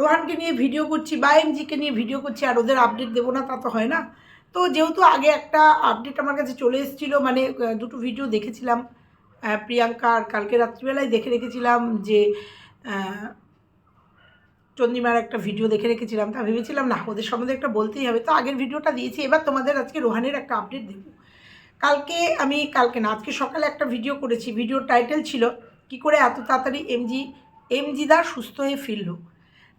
রোহানকে নিয়ে ভিডিও করছি বা এমজিকে নিয়ে ভিডিও করছি আর ওদের আপডেট দেবো না, তা তো হয় না। তো যেহেতু আগে একটা আপডেট আমার কাছে চলে এসেছিল মানে দুটো ভিডিও দেখেছিলাম প্রিয়াঙ্কা আর কালকে রাত্রিবেলায় দেখে রেখেছিলাম যে চন্দ্রিমার একটা ভিডিও দেখে রেখেছিলাম। তা ভেবেছিলাম, না, ওদের সম্বন্ধে একটা বলতেই হবে। তো আগের ভিডিওটা দিয়েছি, এবার তোমাদের আজকে রোহানের একটা আপডেট দেবো। কালকে আমি, কালকে না, আজকে সকালে একটা ভিডিও করেছি। ভিডিওর টাইটেল ছিল, কি করে এত তাড়াতাড়ি এমজি, এমজিদা সুস্থ হয়ে ফিরল?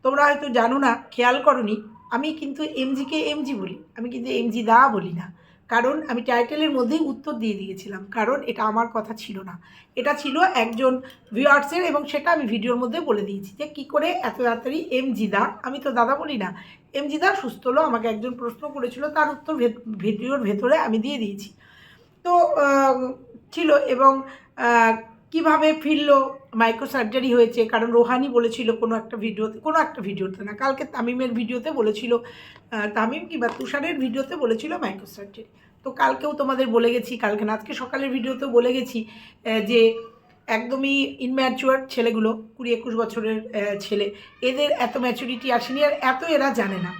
তোমরা হয়তো জানো না, খেয়াল করনি, আমি কিন্তু এমজিকে এমজি বলি, আমি কিন্তু এমজি দা বলি না। কারণ আমি টাইটেলের মধ্যেই উত্তর দিয়ে দিয়েছিলাম, কারণ এটা আমার কথা ছিল না। এটা ছিল একজন ভিউয়ার্সের এবং সেটা আমি ভিডিওর মধ্যে বলে দিয়েছি যে কী করে এত তাড়াতাড়ি এমজি দা, আমি তো দাদা বলি না, এমজি দা সুস্থ হলো, আমাকে একজন প্রশ্ন করেছিল, তার উত্তর ভিডিওর ভেতরে আমি দিয়ে দিয়েছি। তো ছিল এবং কীভাবে ফিরলো মাইক্রো সার্জারি হয়েছে, কারণ রোহানি বলেছিল কোনো একটা ভিডিওতে, কোনো একটা ভিডিওতে না, কালকে তামিমের ভিডিওতে বলেছিল তামিম কিংবা তুষারের ভিডিওতে বলেছিল মাইক্রো সার্জারি তো কালকেও তোমাদের বলে গেছি, কালকে না, আজকে সকালের ভিডিওতেও বলে গেছি যে একদমই ইনম্যাচুয়ার ছেলেগুলো, কুড়ি একুশ বছরের ছেলে, এদের এত ম্যাচুরিটি আসেনি আর এত এরা জানে না।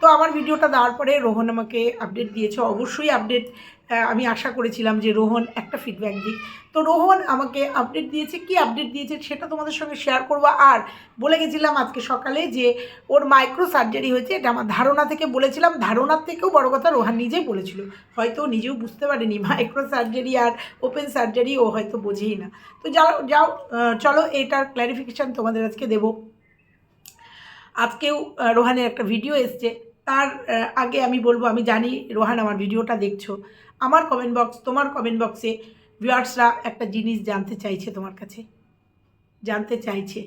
তো আমার ভিডিওটা দেওয়ার পরে রোহন আমাকে আপডেট দিয়েছে, অবশ্যই আপডেট আমি আশা করেছিলাম যে রোহন একটা ফিডব্যাক দিক। তো রোহন আমাকে আপডেট দিয়েছে। কি আপডেট দিয়েছে সেটা তোমাদের সঙ্গে শেয়ার করব। আর বলে গেছিলাম আজকে সকালে যে ওর মাইক্রো সার্জারি হয়েছে, এটা আমার ধারণা থেকে বলেছিলাম। ধারণার থেকেও বড় কথা রোহান নিজেই বলেছিল। হয়তো নিজেও বুঝতে পারেনি মাইক্রো সার্জারি আর ওপেন সার্জারি ও হয়তো বোঝেই না। তো যাও যাও চলো এটার ক্ল্যারিফিকেশান তোমাদের আজকে দেবো। আজকেও রোহানের একটা ভিডিও এসছে। তার আগে আমি বলব, আমি জানি রোহান আমার ভিডিওটা দেখছ। আমার কমেন্ট বক্স তোমার কমেন্ট বক্সে ভিউয়ার্সরা একটা জিনিস জানতে চাইছে তোমার কাছে। জানতে চাইছে।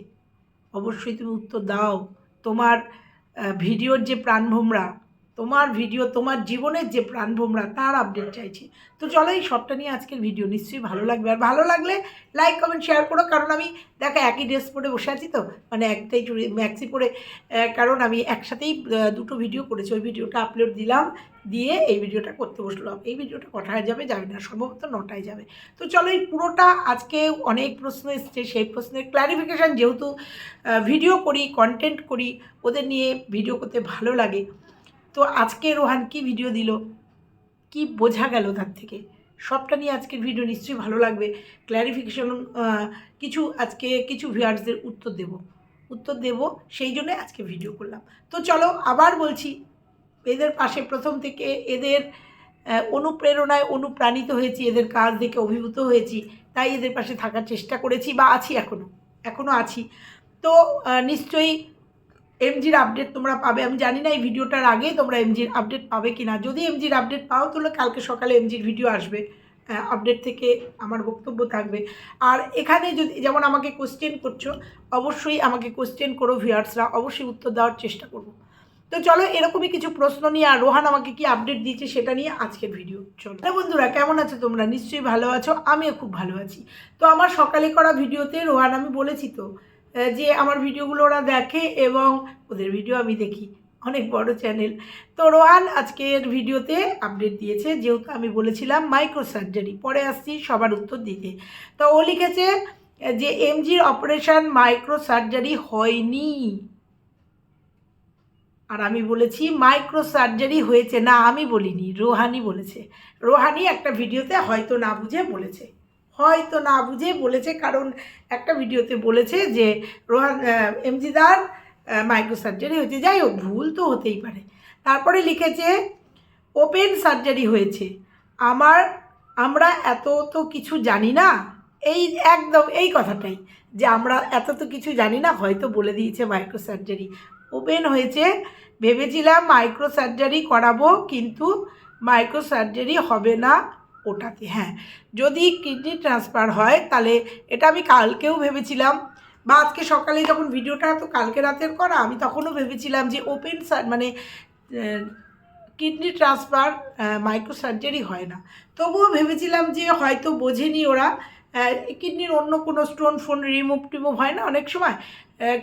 অবশ্যই তুমি উত্তর দাও। তোমার ভিডিওর যে প্রাণভোমরা তোমার ভিডিও তোমার জীবনের যে প্রাণভোমরা তার আপডেট চাইছি। তো চলো এই সবটা নিয়ে আজকের ভিডিও নিশ্চয়ই ভালো লাগবে। আর ভালো লাগলে লাইক কমেন্ট শেয়ার করো, কারণ আমি দেখো একই ড্রেস পরে বসে আছি তো মানে একটাই চুড়ি ম্যাক্সি পরে কারণ আমি একসাথেই দুটো ভিডিও করেছি। ওই ভিডিওটা আপলোড দিলাম, দিয়ে এই ভিডিওটা করতে বসলাম। এই ভিডিওটা কটায় যাবে যাবে না, সম্ভবত নটায় যাবে। তো চলো এই পুরোটা আজকে অনেক প্রশ্ন এসছে, সেই প্রশ্নের ক্ল্যারিফিকেশান যেহেতু ভিডিও করি কন্টেন্ট করি, ওদের নিয়ে ভিডিও করতে ভালো লাগে। তো আজকে রোহান কি ভিডিও দিল? কি বোঝা গেল তার থেকে? সবটা নিয়ে আজকের ভিডিও নিশ্চয়ই ভালো লাগবে। ক্ল্যারিফিকেশন কিছু আজকে কিছু ভিউয়ার্সদের উত্তর দেব। উত্তর দেব, সেই জন্য আজকে ভিডিও করলাম। তো চলো, আবার বলছি, এদের পাশে প্রথম থেকে এদের অনুপ্রেরণায় অনুপ্রাণিত হয়েছি, এদের কাজ দেখে অভিভূত হয়েছি, তাই এদের পাশে থাকার চেষ্টা করেছি বা আছি এখনও এখনও আছি। তো নিশ্চয়ই এমজির আপডেট তোমরা পাবে। আমি জানি না এই ভিডিওটার আগে তোমরা এমজির আপডেট পাবে কি না যদি এমজির আপডেট পাও, তাহলে কালকে সকালে এমজির ভিডিও আসবে। আপডেট থেকে আমার বক্তব্য থাকবে। আর এখানে যদি, যেমন আমাকে কোশ্চেন করছ, অবশ্যই আমাকে কোশ্চেন করো ভিউয়ার্সরা অবশ্যই উত্তর দেওয়ার চেষ্টা করব। তো চলো, এরকমই কিছু প্রশ্ন নিয়ে, আর রোহান আমাকে কি আপডেট দিয়েছে সেটা নিয়ে আজকের ভিডিও চলো। হ্যালো বন্ধুরা, কেমন আছো তোমরা? নিশ্চয়ই ভালো আছো, আমিও খুব ভালো আছি। তো আমার সকালে করা ভিডিওতে রোহান আমি বলেছি তো যে আমার ভিডিওগুলো ওরা দেখে এবং ওদের ভিডিও আমি দেখি। অনেক বড় চ্যানেল। তো রোহান আজকের ভিডিওতে আপডেট দিয়েছে, যেহেতু আমি বলেছিলাম মাইক্রো সার্জারি পরে আসছি সবার উত্তর দিতে। তো ও লিখেছে যে এমজির অপারেশন মাইক্রো সার্জারি হয়নি। আর আমি বলেছি মাইক্রো সার্জারি হয়েছে। না, আমি বলিনি রোহানি বলেছে। রোহানি একটা ভিডিওতে হয়তো না বুঝে বলেছে। হয়তো না বুঝে বলেছে, কারণ একটা ভিডিওতে বলেছে যে রোহান এমজিদার মাইক্রো সার্জারি হয়েছে। যাই হোক, ভুল তো হতেই পারে। তারপরে লিখেছে ওপেন সার্জারি হয়েছে। আমার, আমরা এত তো কিছু জানি না। এই একদম এই কথাটাই, যে আমরা এত তো কিছু জানি না, হয়তো বলে দিয়েছে মাইক্রো সার্জারি ওপেন হয়েছে, ভেবেছিলাম মাইক্রো সার্জারি করাবো, কিন্তু মাইক্রো সার্জারি হবে না। ওটাতে হ্যাঁ। যদি কিডনি ট্রান্সফার হয়, তাহলে এটা আমি কালকেও ভেবেছিলাম। বা আজকে সকালে যখন ভিডিওটা, তো কালকে রাতের করা, আমি তখনও ভেবেছিলাম যে ওপেন মানে কিডনি ট্রান্সফার মাইক্রো সার্জারি হয় না। তবুও ভেবেছিলাম যে হয়তো বোঝেনি ওরা কিডনির অন্য কোনো স্টোন ফোন রিমুভ টিমুভ হয় না অনেক সময়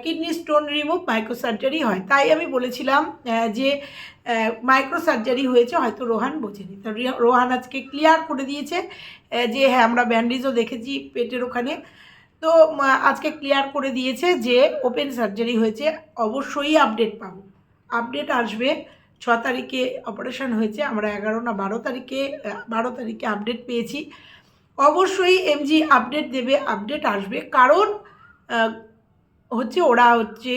kidney stone remove micro surgery হয়। তাই আমি বলেছিলাম যে মাইক্রো সার্জারি হয়েছে, হয়তো রোহান বোঝেনি। তো রোহান আজকে ক্লিয়ার করে দিয়েছে যে হ্যাঁ আমরা ব্যান্ডেজও দেখেছি পেটের ওখানে। তো আজকে ক্লিয়ার করে দিয়েছে যে ওপেন সার্জারি হয়েছে, অবশ্যই আপডেট পাবো। আপডেট আসবে, ছ তারিখে অপারেশন হয়েছে, আমরা এগারো না বারো তারিখে বারো তারিখে আপডেট পেয়েছি। অবশ্যই এমজি আপডেট দেবে আপডেট আসবে। কারণ হচ্ছে ওরা হচ্ছে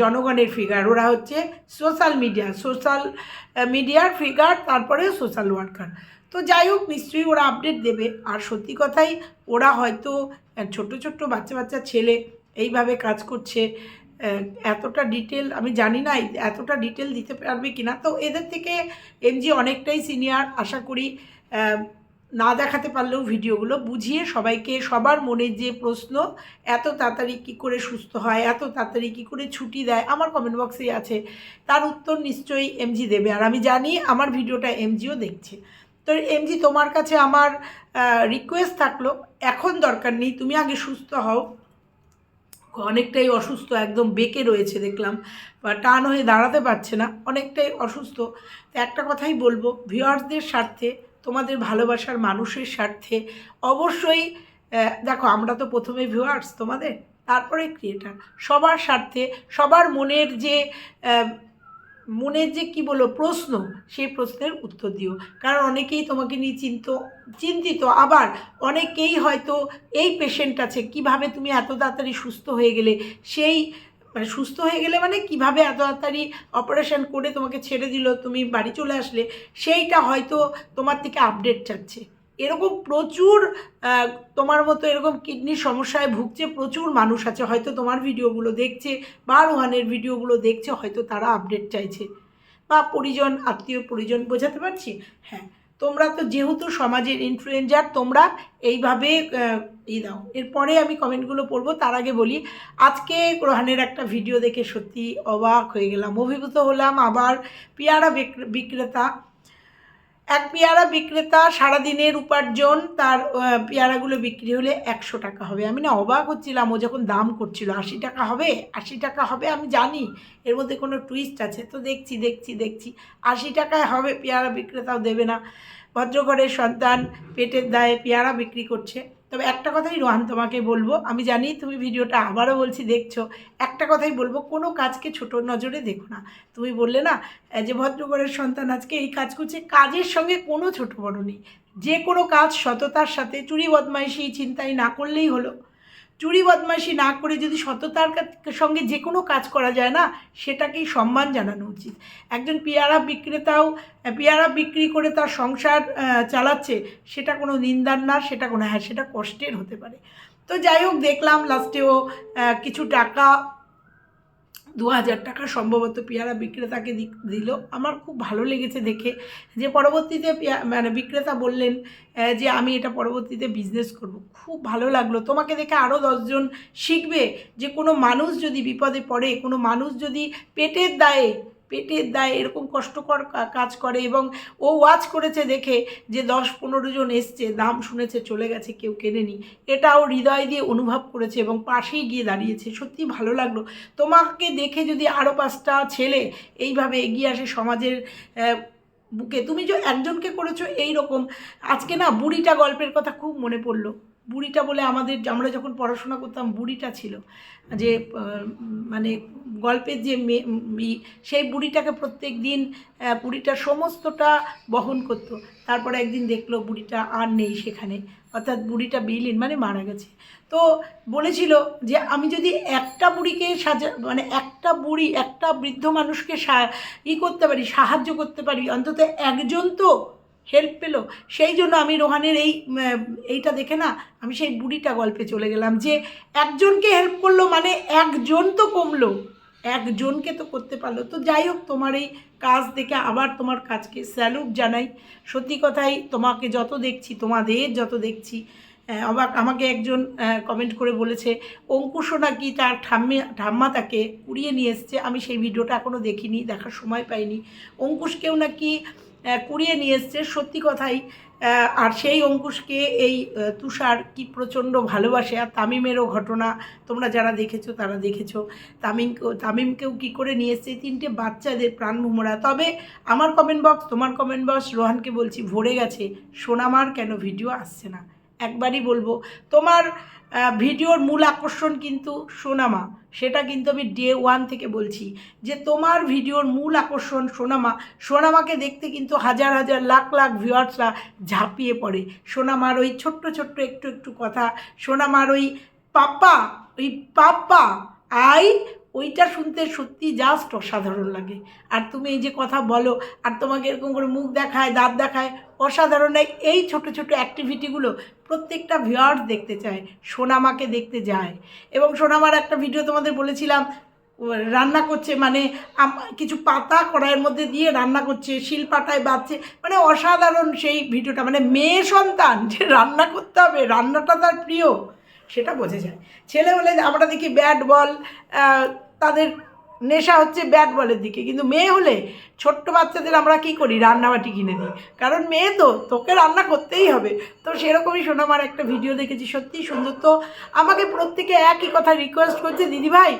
জনগণের ফিগার ওরা হচ্ছে সোশ্যাল মিডিয়া সোশ্যাল মিডিয়ার ফিগার তারপরে সোশ্যাল ওয়ার্কার তো যাই হোক নিশ্চয়ই ওরা আপডেট দেবে। আর সত্যি কথাই ওরা হয়তো আহ, ছোট্ট ছোট্ট বাচ্চা বাচ্চা ছেলে এইভাবে কাজ করছে এতটা ডিটেল আমি জানি না এতটা ডিটেল দিতে পারবে কি না তো এদের থেকে এমজি অনেকটাই সিনিয়র আশা করি না দেখাতে পারলেও ভিডিওগুলো বুঝিয়ে সবাইকে সবার মনে যে প্রশ্ন, এত তাড়াতাড়ি কী করে সুস্থ হয়, এত তাড়াতাড়ি কী করে ছুটি দেয়, আমার কমেন্ট বক্সেই আছে। তার উত্তর নিশ্চয়ই এমজি দেবে। আর আমি জানি আমার ভিডিওটা এমজিও দেখছে। তো এমজি তোমার কাছে আমার রিকোয়েস্ট থাকল, এখন দরকার নেই, তুমি আগে সুস্থ হও। অনেকটাই অসুস্থ, একদম বেঁকে রয়েছে দেখলাম, বা টান হয়ে দাঁড়াতে পারছে না, অনেকটাই অসুস্থ। তো একটা কথাই বলব ভিউয়ার্সদের স্বার্থে তোমাদের ভালোবাসার মানুষের স্বার্থে অবশ্যই দেখো আমরা তো প্রথমে ভিউয়ার্স তোমাদের, তারপরে ক্রিয়েটার সবার স্বার্থে, সবার মনের যে মনের যে কি বলো প্রশ্ন, সেই প্রশ্নের উত্তর দিও। কারণ অনেকেই তোমাকে নিয়ে চিন্ত, চিন্তিত। আবার অনেকেই হয়তো এই পেশেন্ট আছে, কীভাবে তুমি এত তাড়াতাড়ি সুস্থ হয়ে গেলে সেই মানে সুস্থ হয়ে গেলে মানে কীভাবে এত তাড়াতাড়ি অপারেশন করে তোমাকে ছেড়ে দিল, তুমি বাড়ি চলে আসলে, সেইটা হয়তো তোমার থেকে আপডেট চাচ্ছে। এরকম প্রচুর তোমার মতো এরকম কিডনির সমস্যায় ভুগছে প্রচুর মানুষ আছে। হয়তো তোমার ভিডিওগুলো দেখছে বা রোহানের ভিডিওগুলো দেখছে, হয়তো তারা আপডেট চাইছে। বা পরিজন, আত্মীয় পরিজন বোঝাতে পারছি? হ্যাঁ। তোমরা তো যেহেতু সমাজের ইনফ্লুয়েঞ্জার তোমরা এইভাবে ই দাও এরপরে আমি কমেন্টগুলো পড়ব, তার আগে বলি, আজকে রোহানের একটা ভিডিও দেখে সত্যি অবাক হয়ে গেলাম। অভিভূত হলাম আবার পেয়ারা বিক্রে- বিক্রেতা। এক পেয়ারা বিক্রেতা সারাদিনের উপার্জন, তার পেয়ারাগুলো বিক্রি হলে একশো টাকা হবে। আমি না অবাক হচ্ছিলাম, ও যখন দাম করছিল, আশি টাকা হবে? আশি টাকা হবে? আমি জানি, এর মধ্যে কোনো টুইস্ট আছে। তো দেখছি দেখছি দেখছি, আশি টাকায় হবে, পেয়ারা বিক্রেতাও দেবে না। ভদ্রঘরের সন্তান, পেটের দায়ে পেয়ারা বিক্রি করছে। তবে একটা কথাই রোহান তোমাকে বলব, আমি জানি তুমি ভিডিওটা আবারও বলছি, দেখছ। একটা কথাই বলব, কোনো কাজকে ছোট নজরে দেখো না। তুমি বললে না যে ভদ্রঘরের সন্তান আজকে এই কাজ করছে, কাজের সঙ্গে কোনো ছোট বড় নেই। যে কোনো কাজ সততার সাথে, চুরি, বদমাইশি, চিন্তাই না করলেই হলো। চুরি বদমাইশি না করে যদি সততার সঙ্গে যে কোনো কাজ করা যায় না, সেটাকেই সম্মান জানানো উচিত। একজন পেয়ারা বিক্রেতাও পেয়ারা বিক্রি করে তার সংসার চালাচ্ছে, সেটা কোনো নিন্দার না, সেটা কোনো হ্যাঁ সেটা কষ্টের হতে পারে। তো যাই হোক, দেখলাম লাস্টেও কিছু টাকা দু হাজার টাকা সম্ভবত পেয়ারা বিক্রেতাকে দিল। আমার খুব ভালো লেগেছে দেখে যে পরবর্তীতে মানে বিক্রেতা বললেন যে আমি এটা পরবর্তীতে বিজনেস করব। খুব ভালো লাগল। তোমাকে দেখে আরও দশজন শিখবে যে কোনো মানুষ যদি বিপদে পড়ে, কোনো মানুষ যদি পেটের দায়ে পেটের দায়ে, এরকম কষ্টকর কাজ করে এবং ও ওয়াচ করেছে দেখে যে দশ পনেরো জন এসছে দাম শুনেছে, চলে গেছে, কেউ কেনেনি। এটাও হৃদয় দিয়ে অনুভব করেছে এবং পাশেই গিয়ে দাঁড়িয়েছে। সত্যি ভালো লাগল। তোমাকে দেখে যদি আরও পাঁচটা ছেলে এইভাবে এগিয়ে আসে সমাজের বুকে, তুমি যে একজনকে করেছ এই রকম আজকে না বুড়িটা গল্পের কথা খুব মনে পড়ল। বুড়িটা বলে আমাদের আমরা যখন পড়াশোনা করতাম, বুড়িটা ছিল। যে মানে গল্পের যে সেই বুড়িটাকে প্রত্যেক দিন বুড়িটা সমস্তটা বহন করতো। তারপরে একদিন দেখল বুড়িটা আর নেই সেখানে। অর্থাৎ বুড়িটা বিলীন মানে মারা গেছে। তো বলেছিল যে, আমি যদি একটা বুড়িকে সাজা মানে একটা বুড়ি, একটা বৃদ্ধ মানুষকে সা- ই করতে পারি, সাহায্য করতে পারি, অন্তত একজন তো হেল্প পেল। সেই জন্য আমি রোহানের এই এইটা দেখে না আমি সেই বুড়িটা গল্পে চলে গেলাম যে একজনকে হেল্প করল মানে একজন তো কমলো, একজনকে তো করতে পারল। তো যাই হোক, তোমার এই কাজ দেখে আবার তোমার কাজকে স্যালুট জানাই। সত্যি কথাই তোমাকে যত দেখছি, তোমাদের যত দেখছি অবাক। আমাকে একজন কমেন্ট করে বলেছে, অঙ্কুশও নাকি তার ঠাম্মি, ঠাম্মা তাকে কুড়িয়ে নিয়ে এসছে। আমি সেই ভিডিওটা এখনও দেখিনি, দেখার সময় পাইনি। অঙ্কুশকেও নাকি কুড়িয়ে নিয়ে এসছে। সত্যি কথাই আর সেই অঙ্কুশকে এই তুষার কি প্রচণ্ড ভালোবাসে। আর তামিমেরও ঘটনা, তোমরা যারা দেখেছ তারা দেখেছ। তামিমকেও তামিমকেও কী করে নিয়ে এসছে? তিনটে বাচ্চাদের প্রাণ ভুমরা তবে আমার কমেন্ট বক্স তোমার কমেন্ট বক্স রোহানকে বলছি, ভরে গেছে। সোনামার কেন ভিডিও আসছে না? একবারই বলব। তোমার ভিডিওর মূল আকর্ষণ কিন্তু সোনামা। সেটা কিন্তু আমি ডে ওয়ান থেকে বলছি। যে তোমার ভিডিওর মূল আকর্ষণ সোনামা, সোনামাকে দেখতে কিন্তু হাজার হাজার লাখ লাখ ভিউয়ার্সরা ঝাঁপিয়ে পড়ে। সোনামার ওই ছোট্ট ছোট্ট একটু একটু কথা, সোনামার ওই পাপ্পা ওই পাপ্পা, আই ওইটা শুনতে সত্যি জাস্ট অসাধারণ লাগে। আর তুমি এই যে কথা বলো, আর তোমাকে এরকম করে মুখ দেখায়, দাঁত দেখায়, অসাধারণ এই ছোট ছোট অ্যাক্টিভিটিগুলো প্রত্যেকটা ভিউয়ার্স দেখতে চায়, সোনামাকে দেখতে যায়। এবং সোনামার একটা ভিডিও তোমাদের বলেছিলাম, রান্না করছে মানে কিছু পাতা কড়াইয়ের মধ্যে দিয়ে রান্না করছে, শিল পাটায় বাজছে মানে অসাধারণ সেই ভিডিওটা মানে মেয়ে সন্তান, যে রান্না করতে হবে, রান্নাটা তার প্রিয়, সেটা বোঝা যায়। ছেলে হলে আমরা দেখি ব্যাট বল তাদের নেশা হচ্ছে ব্যাট বলের দিকে। কিন্তু মেয়ে হলে ছোট্ট বাচ্চাদের আমরা কি করি? রান্নাবাটি কিনে দিই। কারণ মেয়ে তো, তোকে রান্না করতেই হবে। তো সেরকমই সোনামার একটা ভিডিও দেখেছি, সত্যিই সুন্দর। তো আমাকে প্রত্যেকে একই কথা রিকোয়েস্ট করছে দিদিভাই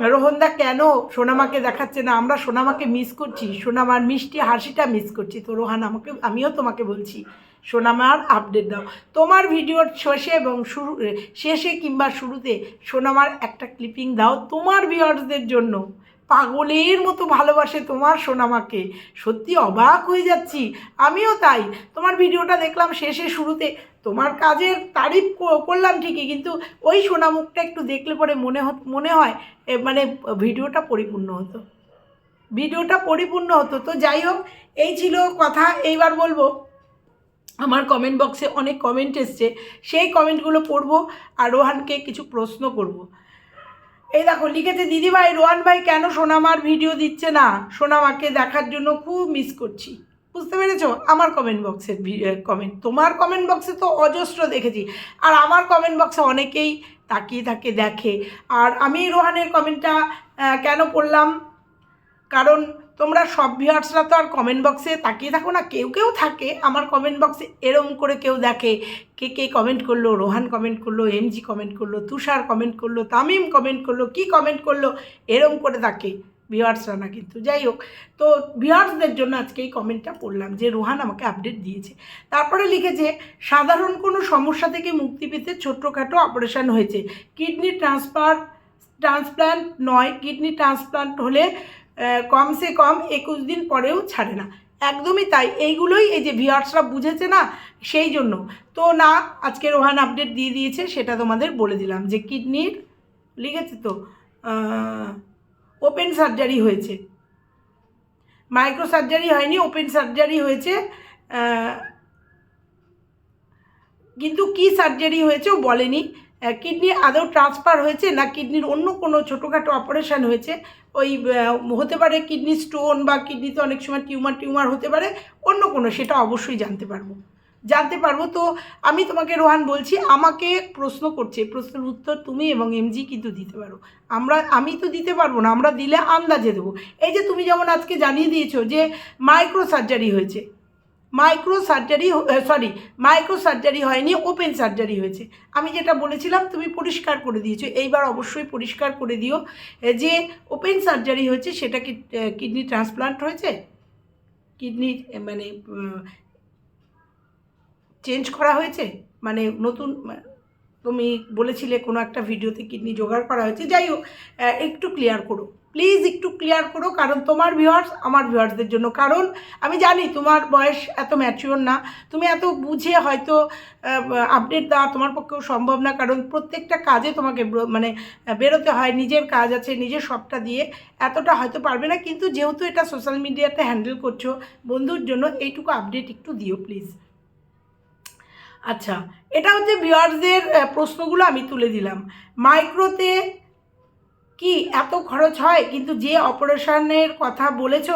রোহনদা কেন সোনামাকে দেখাচ্ছে না? আমরা সোনামাকে মিস করছি। সোনামার মিষ্টি হাসিটা মিস করছি। তো রোহান আমাকে, আমিও তোমাকে বলছি। সোনামার আপডেট দাও। তোমার ভিডিওর শেষে এবং শুরু শেষে কিংবা শুরুতে সোনামার একটা ক্লিপিং দাও তোমার ভিউয়ার্সদের জন্য। পাগলের মতো ভালোবাসে তোমার সোনামাকে। সত্যি অবাক হয়ে যাচ্ছি। আমিও তাই। তোমার ভিডিওটা দেখলাম শেষে শুরুতে। তোমার কাজের তারিফ করলাম ঠিকই, কিন্তু ওই সোনামুখটা একটু দেখলে পরে মনে মনে হয় মানে ভিডিওটা পরিপূর্ণ হতো। ভিডিওটা পরিপূর্ণ হতো। তো যাই হোক, এই ছিল কথা। এইবার বলব আমার কমেন্ট বক্সে অনেক কমেন্ট এসছে। সেই কমেন্টগুলো পড়ব আর রোহানকে কিছু প্রশ্ন করব। এই দেখো, লিখেছে, দিদিভাই রোহান ভাই কেন সোনামার ভিডিও দিচ্ছে না? সোনামাকে দেখার জন্য খুব মিস করছি। বুঝতে পেরেছ? আমার কমেন্ট বক্সের কমেন্ট তোমার কমেন্ট বক্সে তো অজস্র দেখেছি। আর আমার কমেন্ট বক্সে অনেকেই তাকিয়ে থাকে, দেখে। আর আমি রোহানের কমেন্টটা কেন পড়লাম? কারণ তোমরা সব ভিউয়ার্সরা তো আর কমেন্ট বক্সে তাকিয়ে থাকো না। কেউ কেউ থাকে, আমার কমেন্ট বক্সে এরম করে কেউ দেখে। কে কে কমেন্ট করল? রোহান কমেন্ট করল এমজি কমেন্ট করল, তুষার কমেন্ট করল, তামিম কমেন্ট করল, কি কমেন্ট করল? এরম করে থাকে ভিউয়ার্সরা না কিন্তু। যাই হোক, তো ভিউয়ার্সদের জন্য আজকে এই কমেন্টটা পড়লাম যে রোহান আমাকে আপডেট দিয়েছে। তারপরে লিখেছে, সাধারণ কোনো সমস্যা থেকে মুক্তি পেতে ছোট্টখাটো অপারেশন হয়েছে। কিডনি ট্রান্সফার ট্রান্সপ্লান্ট নয় কিডনি ট্রান্সপ্লান্ট হলে কমসে কম একুশ দিন পরেও ছাড়ে না। একদমই তাই। এইগুলোই এই যে ভিউয়ার্সরা বুঝেছে না, সেই জন্য। তো না, আজকে রোহান আপডেট দিয়ে দিয়েছে, সেটা তোমাদের বলে দিলাম যে কিডনির, লিখেছে তো ওপেন সার্জারি হয়েছে। মাইক্রো সার্জারি হয়নি ওপেন সার্জারি হয়েছে কিন্তু কি সার্জারি হয়েছে ও বলেনি। কিডনি আদৌ ট্রান্সফার হয়েছে না কিডনির অন্য কোনো ছোটোখাটো অপারেশন হয়েছে? ওই হতে পারে কিডনি স্টোন বা কিডনিতে অনেক সময় টিউমার টিউমার হতে পারে, অন্য কোনো, সেটা অবশ্যই জানতে পারব। জানতে পারব, তো আমি তোমাকে, রোহান, বলছি, আমাকে প্রশ্ন করছে, প্রশ্নের উত্তর তুমি এবং এমজি কিন্তু দিতে পারো। আমরা, আমি তো দিতে পারব না, আমরা দিলে আন্দাজে দেবো। এই যে তুমি যেমন আজকে জানিয়ে দিয়েছ যে মাইক্রো সার্জারি হয়েছে micro surgery sorry micro surgery হয়নি, ওপেন সার্জারি হয়েছে। আমি যেটা বলেছিলাম, তুমি পরিষ্কার করে দিয়েছ। এইবার অবশ্যই পরিষ্কার করে দিও। যে ওপেন সার্জারি হয়েছে, সেটা কি কিডনি ট্রান্সপ্লান্ট হয়েছে? কিডনি মানে চেঞ্জ করা হয়েছে? মানে নতুন তুমি বলেছিলে কোনো একটা ভিডিওতে কিডনি জোগাড় করা হয়েছে। যাই হোক একটু ক্লিয়ার করো। প্লিজ একটু ক্লিয়ার করো, কারণ তোমার ভিউয়ার্স আমার ভিউয়ার্সদের জন্য। কারণ আমি জানি তোমার বয়স এত ম্যাচিওর না। তুমি এত বুঝে হয়তো আপডেট দেওয়া তোমার পক্ষেও সম্ভব না, কারণ প্রত্যেকটা কাজে তোমাকে মানে বেরোতে হয়, নিজের কাজ আছে, নিজের সবটা দিয়ে। এতটা হয়তো পারবে না, কিন্তু যেহেতু এটা সোশ্যাল মিডিয়াতে হ্যান্ডেল করছ, বন্ধুর জন্য এইটুকু আপডেট একটু দিও প্লিজ আচ্ছা এটা হচ্ছে ভিউয়ার্সদের প্রশ্নগুলো আমি তুলে দিলাম। মাইক্রোতে কি এত খরচ হয়? কিন্তু যে অপারেশনের কথা বলেছ,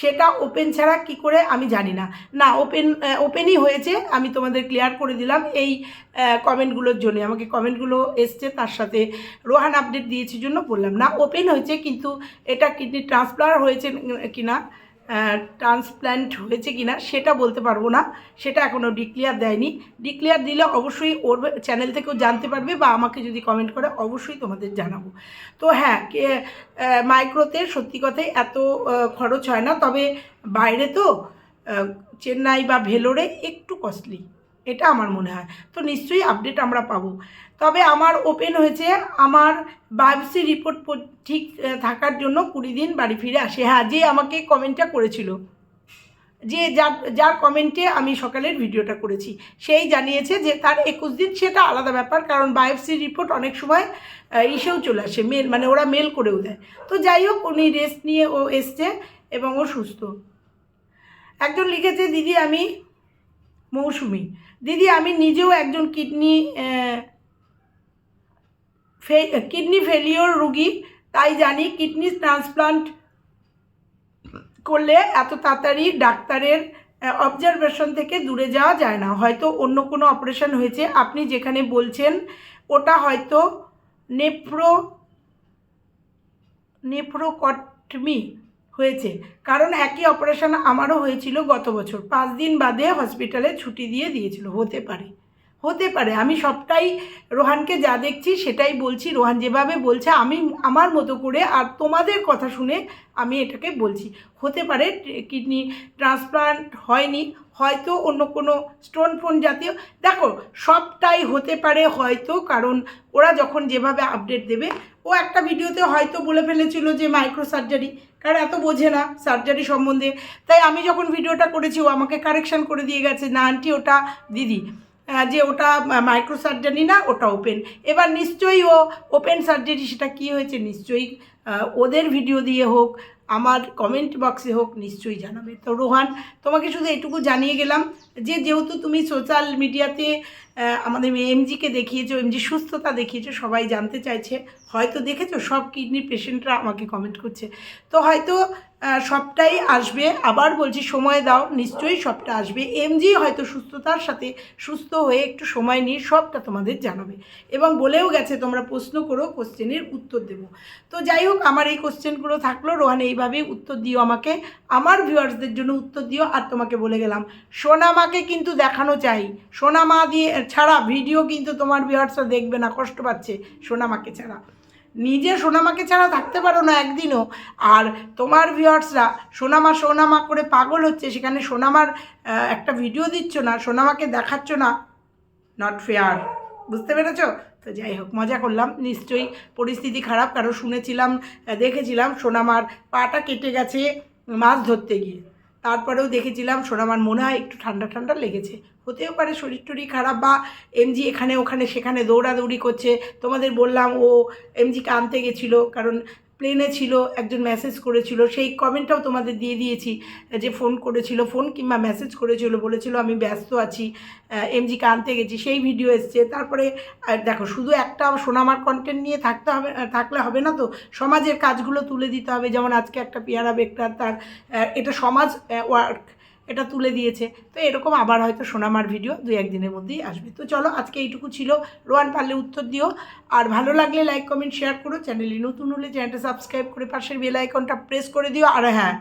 সেটা ওপেন ছাড়া কি করে আমি জানি না। না, ওপেন ওপেনই হয়েছে, আমি তোমাদের ক্লিয়ার করে দিলাম এই কমেন্টগুলোর জন্য। আমাকে কমেন্টগুলো এসছে, তার সাথে রোহান আপডেট দিয়েছি জন্য বললাম। না, ওপেন হয়েছে, কিন্তু এটা কিডনি ট্রান্সপ্লার হয়েছে কিনা? ট্রান্সপ্ল্যান্ট হয়েছে কিনা সেটা বলতে পারব না, সেটা এখনও ডিক্লিয়ার দেয়নি। ডিক্লিয়ার দিলে অবশ্যই ওর চ্যানেল থেকেও জানতে পারবে বা আমাকে যদি কমেন্ট করে অবশ্যই তোমাদের জানাব। তো হ্যাঁ মাইক্রোতে সত্যি কথাই এত খরচ হয় না, তবে বাইরে তো চেন্নাই বা ভেলোরে একটু কস্টলি এটা আমার মনে হয়। তো নিশ্চয়ই আপডেট আমরা পাবো। তবে আমার ওপেন হয়েছে। আমার বায়োপসি রিপোর্ট ঠিক থাকার জন্য কুড়ি দিন বাড়ি ফিরে আসে। হ্যাঁ যে আমাকে কমেন্টটা করেছিল। যে যার যার কমেন্টে আমি সকালের ভিডিওটা করেছি। সেই জানিয়েছে যে তার একুশ দিন সেটা আলাদা ব্যাপার, কারণ বায়োপসি রিপোর্ট অনেক সময় ইসেও চলে আসে মেল মানে ওরা মেল করেও দেয়। তো যাই হোক, উনি রেস্ট নিয়ে ও এসছে এবং ও সুস্থ। একজন লিখেছে, দিদি, আমি মৌসুমি। দিদি, আমি নিজেও একজন কিডনি কিডনি ফেলিওর রুগী, তাই জানি কিডনি ট্রান্সপ্লান্ট করলে এত তাড়াতাড়ি ডাক্তারের অবজারভেশন থেকে দূরে যাওয়া যায় না। হয়তো অন্য কোনো অপারেশন হয়েছে। আপনি যেখানে বলছেন, ওটা হয়তো নেপ্রো, নেপ্রোকটমি হয়েছে। কারণ একই অপারেশন আমারও হয়েছিল গত বছর। পাঁচ দিন বাদে হসপিটালে ছুটি দিয়ে দিয়েছিল। হতে পারে। হতে পারে। আমি সবটাই রোহানকে যা দেখছি সেটাই বলছি। রোহান যেভাবে বলছে, আমি আমার মতো করে আর তোমাদের কথা শুনে আমি এটাকে বলছি। হতে পারে কিডনি ট্রান্সপ্লান্ট হয়নি, হয়তো অন্য কোনো স্টোন ফোন জাতীয়। দেখো, সবটাই হতে পারে হয়তো, কারণ ওরা যখন যেভাবে আপডেট দেবে, ও একটা ভিডিওতে হয়তো বলে ফেলেছিল যে মাইক্রো সার্জারি, কারণ এত বোঝে না সার্জারি সম্বন্ধে। তাই আমি যখন ভিডিওটা করেছি, ও আমাকে কারেকশন করে দিয়ে গেছে, না, আন্টি, ওটা দিদি। যে ওটা মাইক্রো সার্জারি না, ওটা ওপেন এবার নিশ্চয়ই ও ওপেন সার্জারি সেটা কী হয়েছে নিশ্চয়ই ওদের ভিডিও দিয়ে হোক, আমার কমেন্ট বক্সে হোক, নিশ্চয়ই জানাবে। তো রোহান, তোমাকে শুধু এটুকু জানিয়ে গেলাম যে, যেহেতু তুমি সোশ্যাল মিডিয়াতে আমাদের এমজিকে দেখিয়েছো এমজি সুস্থতা দেখিয়েছো, সবাই জানতে চাইছে। হয়তো দেখেছ, সব কিডনি পেশেন্টরা আমাকে কমেন্ট করছে। তো হয়তো সবটাই আসবে। আবার বলছি, সময় দাও, নিশ্চয়ই সবটা আসবে। এমজি হয়তো সুস্থতার সাথে সুস্থ হয়ে একটু সময় নিয়ে সবটা তোমাদের জানাবে। এবং বলেও গেছে, তোমরা প্রশ্ন করো কোশ্চেনের উত্তর দেবো। তো যাই হোক, আমার এই কোশ্চেনগুলো থাকল। রোহান, এইভাবেই উত্তর দিও আমাকে। আমার ভিউয়ার্সদের জন্য উত্তর দিও, আর তোমাকে বলে গেলাম, সোনামাকে কিন্তু দেখানো চাই। সোনামা দিয়ে ছাড়া ভিডিও কিন্তু তোমার ভিউয়ার্সরা দেখবে না, কষ্ট পাচ্ছে সোনামাকে ছাড়া। নিজে সোনামাকে ছাড়া থাকতে পারো না একদিনও। আর তোমার ভিউয়ার্সরা সোনামা সোনামা করে পাগল হচ্ছে, সেখানে সোনামার একটা ভিডিও দিচ্ছ না, সোনামাকে দেখাচ্ছ না? নট ফেয়ার বুঝতে পেরেছ? তো যাই হোক, মজা করলাম, নিশ্চয়ই পরিস্থিতি খারাপ, কারণ শুনেছিলাম দেখেছিলাম সোনামার পাটা কেটে গেছে। মাছ ধরতে গিয়ে। তারপরেও দেখেছিলাম সোনামার মনে হয় একটু ঠান্ডা ঠান্ডা লেগেছে। হতেও পারে শরীর টরি খারাপ বা এমজি এখানে ওখানে সেখানে দৌড়াদৌড়ি করছে। তোমাদের বললাম ও এমজিকে আনতে গেছিল, কারণ প্লেনে ছিল, একজন মেসেজ করেছিল, সেই কমেন্টটাও তোমাদের দিয়ে দিয়েছি, যে ফোন করেছিল ফোন কিংবা মেসেজ করেছিল, বলেছিল আমি ব্যস্ত আছি এমজিকে আনতে গেছি, সেই ভিডিও এসছে। তারপরে দেখো, শুধু একটা সোনামার কন্টেন্ট নিয়ে থাকতে হবে থাকলে হবে না তো? সমাজের কাজগুলো তুলে দিতে হবে, যেমন আজকে একটা পেয়ারা বেক্টার তার এটা সমাজ ওয়ার্ক এটা তুলে দিয়েছে। তো এরকম আবার হয়তো সোনামার ভিডিও দুই একদিনের মধ্যেই আসবে। তো চলো, আজকে এইটুকু ছিল। রোয়ান পারলে উত্তর দিও। আর ভালো লাগলে লাইক কমেন্ট শেয়ার করো। চ্যানেলে নতুন হলে চ্যানেলটা সাবস্ক্রাইব করে পাশের বেল আইকনটা প্রেস করে দিও। আর হ্যাঁ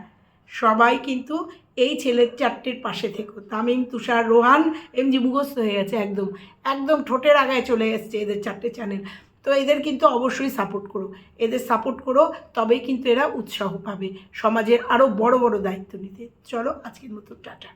সবাই কিন্তু এই ছেলের চারটের পাশে থেকো। তামিম, তুষার, রোহান, এমজি মুখস্থ হয়ে গেছে একদম। একদম ঠোঁটের আগায় চলে এসছে এদের চারটে চ্যানেল তো এদের কিন্তু অবশ্যই সাপোর্ট করো। এদের সাপোর্ট করো, তবেই কিন্তু এরা উৎসাহ পাবে। সমাজের আরও বড় বড় দায়িত্ব নিতে। চলো আজকের মতো টাটা।